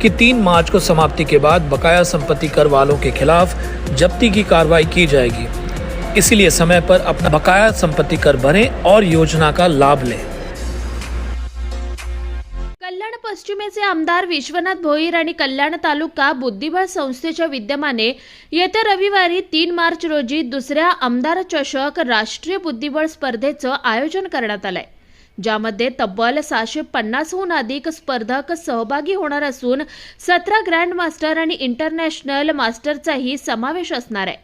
की तीन मार्च को समाप्ति के बाद बकाया संपत्ति कर वालों के खिलाफ जब्ती की कार्रवाई की जाएगी। इसलिए समय पर अपना बकाया संपत्ति कर भरें और योजना का लाभ लें। कल्याण पश्चिमेचे आमदार विश्वनाथ भोईर आणि कल्याण तालुका बुद्धिबळ संस्थेच्या विद्यमाने येत्या रविवारी तीन मार्च रोजी दुसऱ्या आमदार चषक राष्ट्रीय बुद्धिबळ स्पर्धेचं आयोजन करण्यात आलंय. ज्यामध्ये तब्बल सहाशे पन्नासहून अधिक स्पर्धक सहभागी होणार असून सतरा ग्रँड मास्टर आणि इंटरनॅशनल मास्टरचाही समावेश असणार आहे.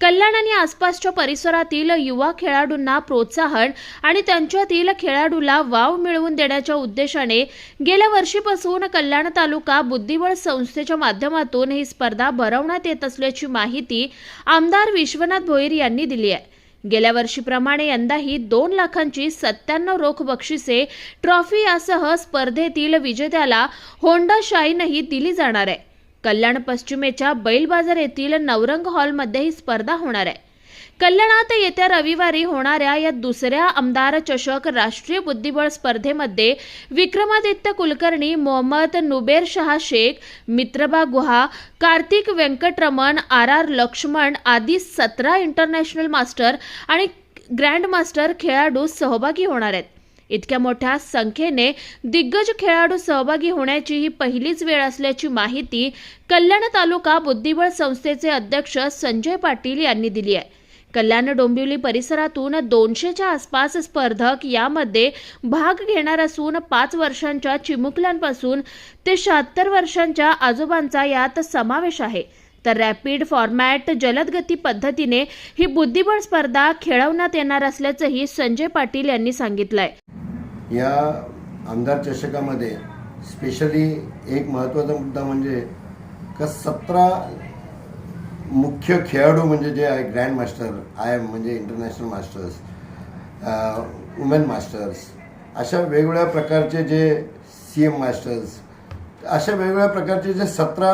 कल्याण आणि आसपासच्या परिसरातील युवा खेळाडूंना प्रोत्साहन आणि त्यांच्यातील खेळाडूला वाव मिळवून देण्याच्या उद्देशाने गेल्या वर्षीपासून कल्याण तालुका बुद्धिबळ संस्थेच्या माध्यमातून ही स्पर्धा भरवण्यात येत असल्याची माहिती आमदार विश्वनाथ भोईर यांनी दिली आहे. गेल्या वर्षीप्रमाणे यंदाही दोन लाखांची सत्त्याण्णव रोख बक्षिसे ट्रॉफी यासह स्पर्धेतील विजेत्याला होंडा शाईनही दिली जाणार आहे. कल्याण पश्चिमेच्या बैल बाजार येथील नवरंग हॉलमध्ये ही स्पर्धा होणार आहे. कल्याणात येत्या रविवारी होणाऱ्या या दुसऱ्या आमदार चषक राष्ट्रीय बुद्धिबळ स्पर्धेमध्ये विक्रमादित्य कुलकर्णी मोहम्मद नुबेर शहा शेख मित्रबा गुहा कार्तिक व्यंकटरमण आर आर लक्ष्मण आदी सतरा इंटरनॅशनल मास्टर आणि ग्रँड मास्टर खेळाडू सहभागी होणार आहेत. इतक्या मोठ्या संख्येने दिग्गज खेळाडू सहभागी होण्याची ही पहिलीच वेळ असल्याची माहिती कल्याण तालुका बुद्धिबळ संस्थेचे अध्यक्ष संजय पाटील यांनी दिली आहे. कल्याण डोंबिवली परिसरातून दोनशेच्या आसपास स्पर्धक यामध्ये भाग घेणार असून पाच वर्षांच्या चिमुकल्यांपासून ते शहात्तर वर्षांच्या आजोबांचा यात समावेश आहे. तर रॅपिड फॉर्मॅट जलदगती पद्धतीने ही बुद्धिबळ स्पर्धा खेळवण्यात येणार असल्याचंही संजय पाटील यांनी सांगितलंय. या आमदार चषकामध्ये स्पेशली एक महत्त्वाचा मुद्दा म्हणजे का सतरा मुख्य खेळाडू म्हणजे जे आहे ग्रँड मास्टर आय एम म्हणजे इंटरनॅशनल मास्टर्स वुमेन मास्टर्स अशा वेगवेगळ्या प्रकारचे जे सी एम मास्टर्स अशा वेगवेगळ्या प्रकारचे जे सतरा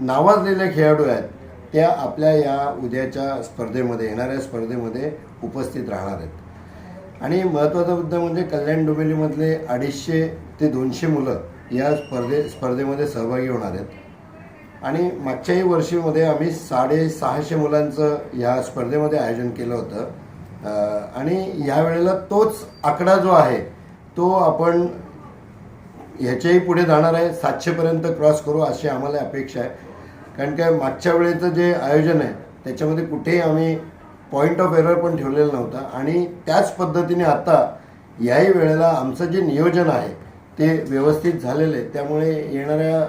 नावाजलेले खेळाडू आहेत त्या आपल्या या उद्याच्या स्पर्धेमध्ये येणाऱ्या स्पर्धेमध्ये उपस्थित राहणार आहेत. आणि महत्त्वाचा मुद्दा म्हणजे कल्याण डोंबिवलीमधले अडीचशे ते दोनशे मुलं या स्पर्धे स्पर्धेमध्ये सहभागी होणार आहेत. आणि मागच्याही वर्षीमध्ये आम्ही साडेसहाशे मुलांचं ह्या स्पर्धेमध्ये आयोजन केलं होतं. आणि ह्या वेळेला तोच आकडा जो आहे तो आपण ह्याच्याही पुढे जाणार आहे. सातशेपर्यंत क्रॉस करू अशी आम्हाला अपेक्षा आहे. कारण काय मागच्या वेळेचं जे आयोजन आहे त्याच्यामध्ये कुठेही आम्ही पॉईंट ऑफ एरर पण ठेवलेला नव्हता. आणि त्याच पद्धतीने आता याही वेळेला आमचं जे नियोजन आहे ते व्यवस्थित झालेलं आहे. त्यामुळे येणाऱ्या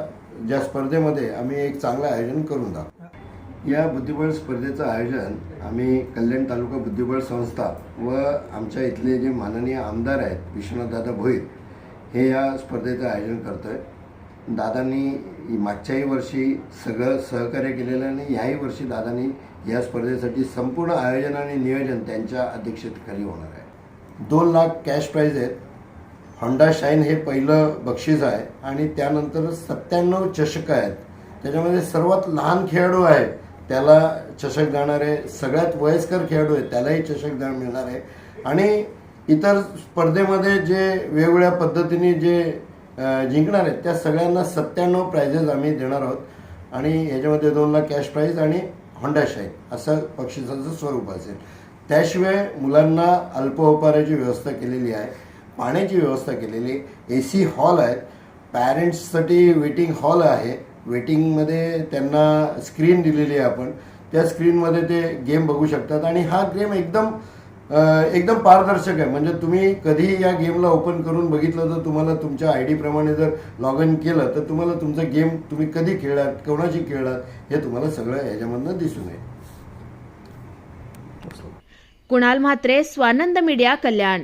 ज्या स्पर्धेमध्ये आम्ही एक चांगलं आयोजन करून दाखवू. या बुद्धिबळ स्पर्धेचं आयोजन आम्ही कल्याण तालुका बुद्धिबळ संस्था व आमच्या इथले जे माननीय आमदार आहेत विश्वनाथदादा भोईर हे या स्पर्धेचं आयोजन करतो आहे दादांनी मागच्याही वर्षी सगळं सहकार्य केलेलं आहे आणि याही वर्षी दादांनी या स्पर्धेसाठी संपूर्ण आयोजन आणि नियोजन त्यांच्या अध्यक्षतेखाली होणार आहे. दोन लाख कॅश प्राईज आहेत. होंडा शाईन हे पहिलं बक्षीस आहे आणि त्यानंतर सत्त्याण्णव चषक आहेत. त्याच्यामध्ये सर्वात लहान खेळाडू आहे. त्याला चषक जाणार आहे सगळ्यात वयस्कर खेळाडू आहे त्यालाही चषक जाण मिळणार आहे. आणि इतर स्पर्धेमध्ये जे वेगवेगळ्या पद्धतीने जे जिंकणार आहेत त्या सगळ्यांना सत्त्याण्णव प्राइजेस आम्ही देणार आहोत. आणि याच्यामध्ये दोन लाख कॅश प्राईज आणि होंडा शाईन असं बक्षिसाचं स्वरूप असेल. त्याशिवाय मुलांना अल्पोपहाराची व्यवस्था केलेली आहे. पाण्याची व्यवस्था केलेली ए सी हॉल आहेत पॅरेंट्ससाठी वेटिंग हॉल आहे. वेटिंगमध्ये त्यांना स्क्रीन दिलेली आहे आपण. त्या स्क्रीनमध्ये ते गेम बघू शकतात. आणि हा गेम एकदम एकदम पारदर्शक आहे. म्हणजे तुम्ही कधी या गेमला ओपन करून बघितलं तर तुम्हाला तुमच्या आय डीप्रमाणे जर लॉग इन केलं तर तुम्हाला तुमचा गेम तुम्ही कधी खेळलात कोणाशी खेळलात हे तुम्हाला सगळं याच्यामधनं दिसून येईल. कुणाल म्हात्रे स्वानंद मीडिया कल्याण.